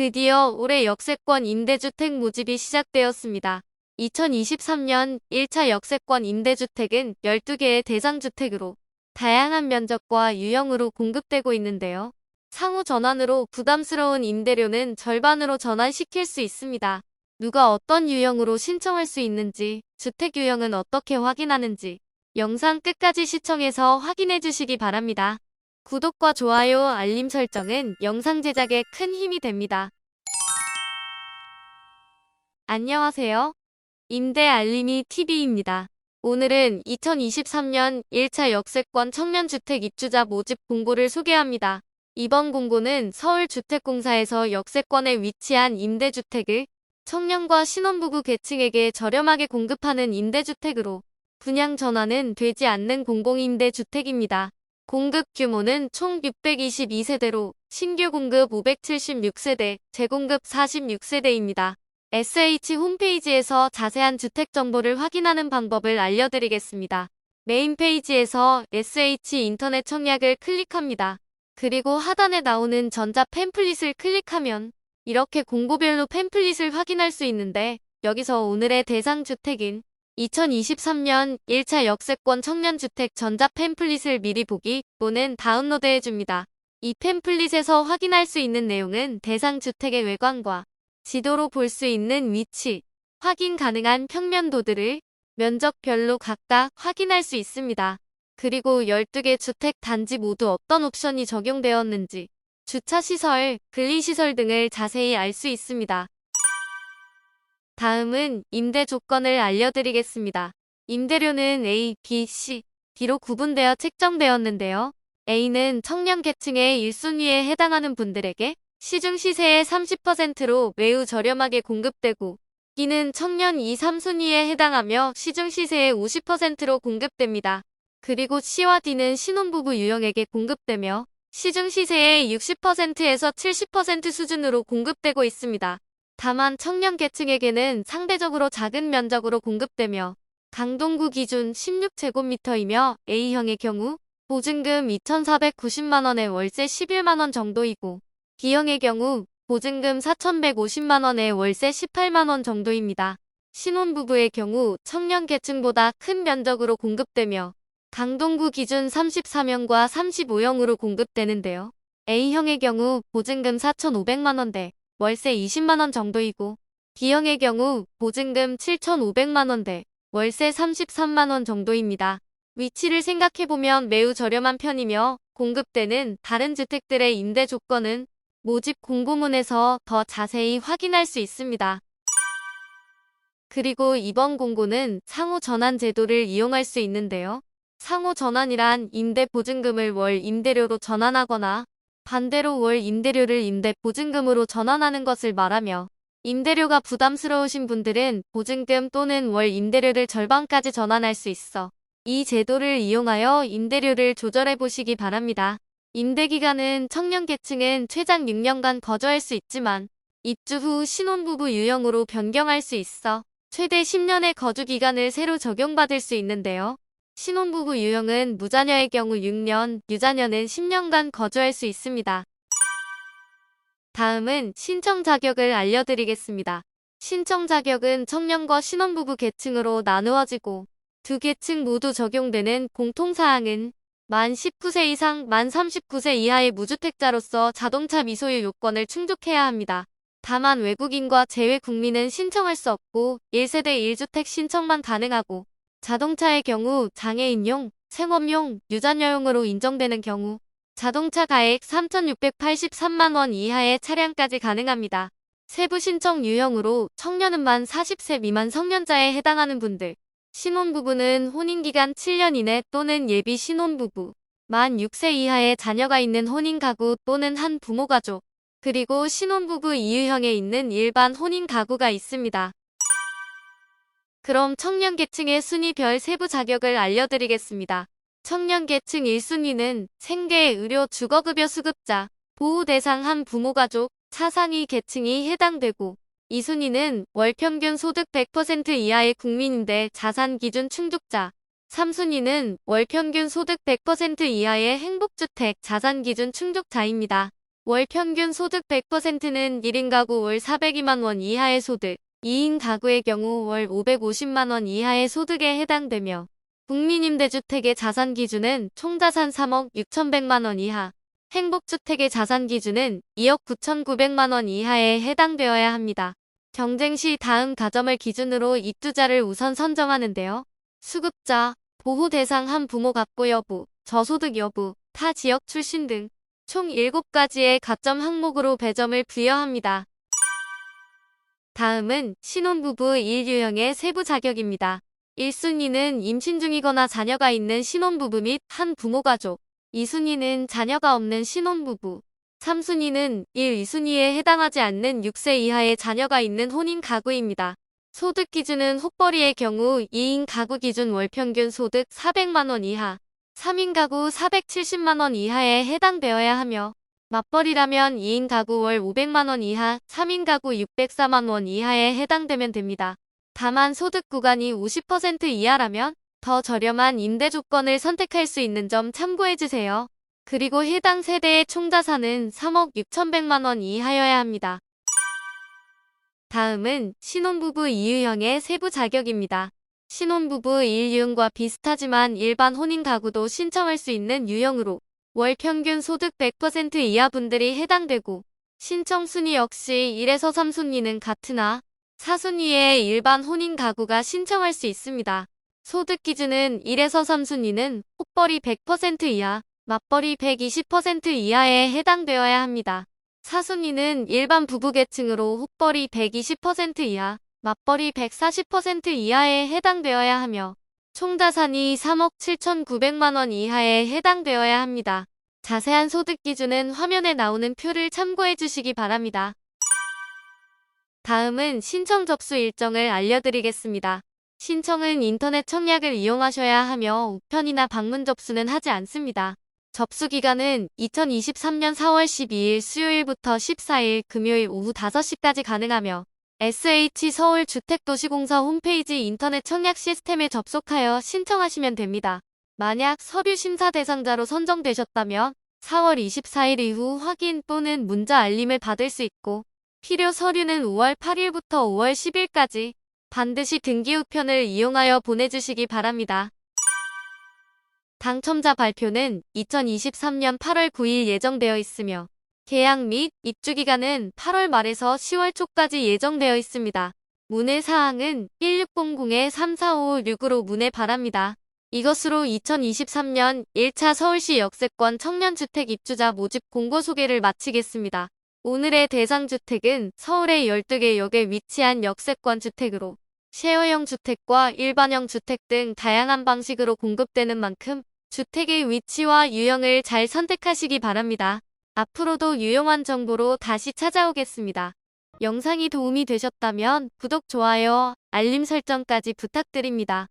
드디어 올해 역세권 임대주택 모집이 시작되었습니다. 2023년 1차 역세권 임대주택은 12개의 대상주택으로 다양한 면적과 유형으로 공급되고 있는데요. 상호 전환으로 부담스러운 임대료는 절반으로 전환시킬 수 있습니다. 누가 어떤 유형으로 신청할 수 있는지, 주택 유형은 어떻게 확인하는지 영상 끝까지 시청해서 확인해 주시기 바랍니다. 구독과 좋아요, 알림 설정은 영상 제작에 큰 힘이 됩니다. 안녕하세요. 임대 알림이 TV입니다. 오늘은 2023년 1차 역세권 청년주택 입주자 모집 공고를 소개합니다. 이번 공고는 서울주택공사에서 역세권에 위치한 임대주택을 청년과 신혼부부 계층에게 저렴하게 공급하는 임대주택으로 분양 전환은 되지 않는 공공임대주택입니다. 공급 규모는 총 622세대로 신규 공급 576세대, 재공급 46세대입니다. SH 홈페이지에서 자세한 주택 정보를 확인하는 방법을 알려드리겠습니다. 메인 페이지에서 SH 인터넷 청약을 클릭합니다. 그리고 하단에 나오는 전자 팸플릿을 클릭하면 이렇게 공고별로 팸플릿을 확인할 수 있는데 여기서 오늘의 대상 주택인 2023년 1차 역세권 청년주택 전자 팸플릿을 미리 보기 또는 다운로드해 줍니다. 이 팸플릿에서 확인할 수 있는 내용은 대상 주택의 외관과 지도로 볼 수 있는 위치, 확인 가능한 평면도들을 면적별로 각각 확인할 수 있습니다. 그리고 12개 주택 단지 모두 어떤 옵션이 적용되었는지, 주차시설, 근리시설 등을 자세히 알 수 있습니다. 다음은 임대 조건을 알려드리겠습니다. 임대료는 A, B, C, D로 구분되어 책정되었는데요. A는 청년 계층의 1순위에 해당하는 분들에게 시중 시세의 30%로 매우 저렴하게 공급되고 B는 청년 2, 3순위에 해당하며 시중 시세의 50%로 공급됩니다. 그리고 C와 D는 신혼부부 유형에게 공급되며 시중 시세의 60%에서 70% 수준으로 공급되고 있습니다. 다만 청년 계층에게는 상대적으로 작은 면적으로 공급되며 강동구 기준 16제곱미터이며 A형의 경우 보증금 2,490만원에 월세 11만원 정도이고 B형의 경우 보증금 4,150만원에 월세 18만원 정도입니다. 신혼부부의 경우 청년 계층보다 큰 면적으로 공급되며 강동구 기준 34명과 35형으로 공급되는데요. A형의 경우 보증금 4,500만원대, 월세 20만원 정도이고 B형의 경우 보증금 7,500만원대, 월세 33만원 정도입니다. 위치를 생각해보면 매우 저렴한 편이며 공급되는 다른 주택들의 임대 조건은 모집 공고문에서 더 자세히 확인할 수 있습니다. 그리고 이번 공고는 상호 전환 제도를 이용할 수 있는데요. 상호 전환이란 임대 보증금을 월 임대료로 전환하거나 반대로 월 임대료를 임대 보증금으로 전환하는 것을 말하며 임대료가 부담스러우신 분들은 보증금 또는 월 임대료를 절반까지 전환할 수 있어 이 제도를 이용하여 임대료를 조절해 보시기 바랍니다. 임대기간은 청년계층은 최장 6년간 거주할 수 있지만 입주 후 신혼부부 유형으로 변경할 수 있어 최대 10년의 거주기간을 새로 적용받을 수 있는데요. 신혼부부 유형은 무자녀의 경우 6년, 유자녀는 10년간 거주할 수 있습니다. 다음은 신청 자격을 알려드리겠습니다. 신청 자격은 청년과 신혼부부 계층으로 나누어지고 두 계층 모두 적용되는 공통사항은 만 19세 이상, 만 39세 이하의 무주택자로서 자동차 미소유 요건을 충족해야 합니다. 다만 외국인과 재외 국민은 신청할 수 없고 1세대 1주택 신청만 가능하고 자동차의 경우 장애인용, 생업용, 유자녀용으로 인정되는 경우 자동차 가액 3,683만원 이하의 차량까지 가능합니다. 세부 신청 유형으로 청년은 만 40세 미만 성년자에 해당하는 분들, 신혼부부는 혼인기간 7년 이내 또는 예비 신혼부부, 만 6세 이하의 자녀가 있는 혼인가구 또는 한 부모가족, 그리고 신혼부부 이유형에 있는 일반 혼인가구가 있습니다. 그럼 청년계층의 순위별 세부 자격을 알려드리겠습니다. 청년계층 1순위는 생계, 의료, 주거급여 수급자, 보호대상 한 부모가족, 차상위 계층이 해당되고 2순위는 월평균 소득 100% 이하의 국민인데 자산 기준 충족자, 3순위는 월평균 소득 100% 이하의 행복주택 자산 기준 충족자입니다. 월 평균 소득 100%는 1인 가구 월 402만 원 이하의 소득, 2인 가구의 경우 월 550만 원 이하의 소득에 해당되며 국민임대주택의 자산 기준은 총자산 3억 6천백만 원 이하, 행복주택의 자산 기준은 2억 9천9백만 원 이하에 해당되어야 합니다. 경쟁 시 다음 가점을 기준으로 입주자를 우선 선정하는데요. 수급자, 보호 대상 한 부모 갑고 여부, 저소득 여부, 타 지역 출신 등 총 7가지의 가점 항목으로 배점을 부여합니다. 다음은 신혼부부 1유형의 세부 자격입니다. 1순위는 임신 중이거나 자녀가 있는 신혼부부 및 한 부모 가족, 2순위는 자녀가 없는 신혼부부, 3순위는 1, 2순위에 해당하지 않는 6세 이하의 자녀가 있는 혼인 가구입니다. 소득 기준은 혹벌이의 경우 2인 가구 기준 월 평균 소득 400만원 이하, 3인 가구 470만원 이하에 해당되어야 하며 맞벌이라면 2인 가구 월 500만원 이하, 3인 가구 604만원 이하에 해당되면 됩니다. 다만 소득 구간이 50% 이하라면 더 저렴한 임대 조건을 선택할 수 있는 점 참고해주세요. 그리고 해당 세대의 총자산은 3억 6천백만원 이하여야 합니다. 다음은 신혼부부 2유형의 세부 자격입니다. 신혼부부 1유형과 비슷하지만 일반 혼인 가구도 신청할 수 있는 유형으로 월 평균 소득 100% 이하 분들이 해당되고 신청 순위 역시 1에서 3순위는 같으나 4순위의 일반 혼인 가구가 신청할 수 있습니다. 소득 기준은 1에서 3순위는 혹벌이 100% 이하, 맞벌이 120% 이하에 해당되어야 합니다. 4순위는 일반 부부 계층으로 혹벌이 120% 이하, 맞벌이 140% 이하에 해당되어야 하며 총자산이 3억 7,900만 원 이하에 해당되어야 합니다. 자세한 소득 기준은 화면에 나오는 표를 참고해 주시기 바랍니다. 다음은 신청 접수 일정을 알려드리겠습니다. 신청은 인터넷 청약을 이용하셔야 하며 우편이나 방문 접수는 하지 않습니다. 접수 기간은 2023년 4월 12일 수요일부터 14일 금요일 오후 5시까지 가능하며 SH 서울주택도시공사 홈페이지 인터넷 청약 시스템에 접속하여 신청하시면 됩니다. 만약 서류 심사 대상자로 선정되셨다면 4월 24일 이후 확인 또는 문자 알림을 받을 수 있고 필요 서류는 5월 8일부터 5월 10일까지 반드시 등기 우편을 이용하여 보내주시기 바랍니다. 당첨자 발표는 2023년 8월 9일 예정되어 있으며 계약 및 입주 기간은 8월 말에서 10월 초까지 예정되어 있습니다. 문의 사항은 1600-3456으로 문의 바랍니다. 이것으로 2023년 1차 서울시 역세권 청년주택 입주자 모집 공고 소개를 마치겠습니다. 오늘의 대상주택은 서울의 12개 역에 위치한 역세권 주택으로 쉐어형 주택과 일반형 주택 등 다양한 방식으로 공급되는 만큼 주택의 위치와 유형을 잘 선택하시기 바랍니다. 앞으로도 유용한 정보로 다시 찾아오겠습니다. 영상이 도움이 되셨다면 구독, 좋아요, 알림 설정까지 부탁드립니다.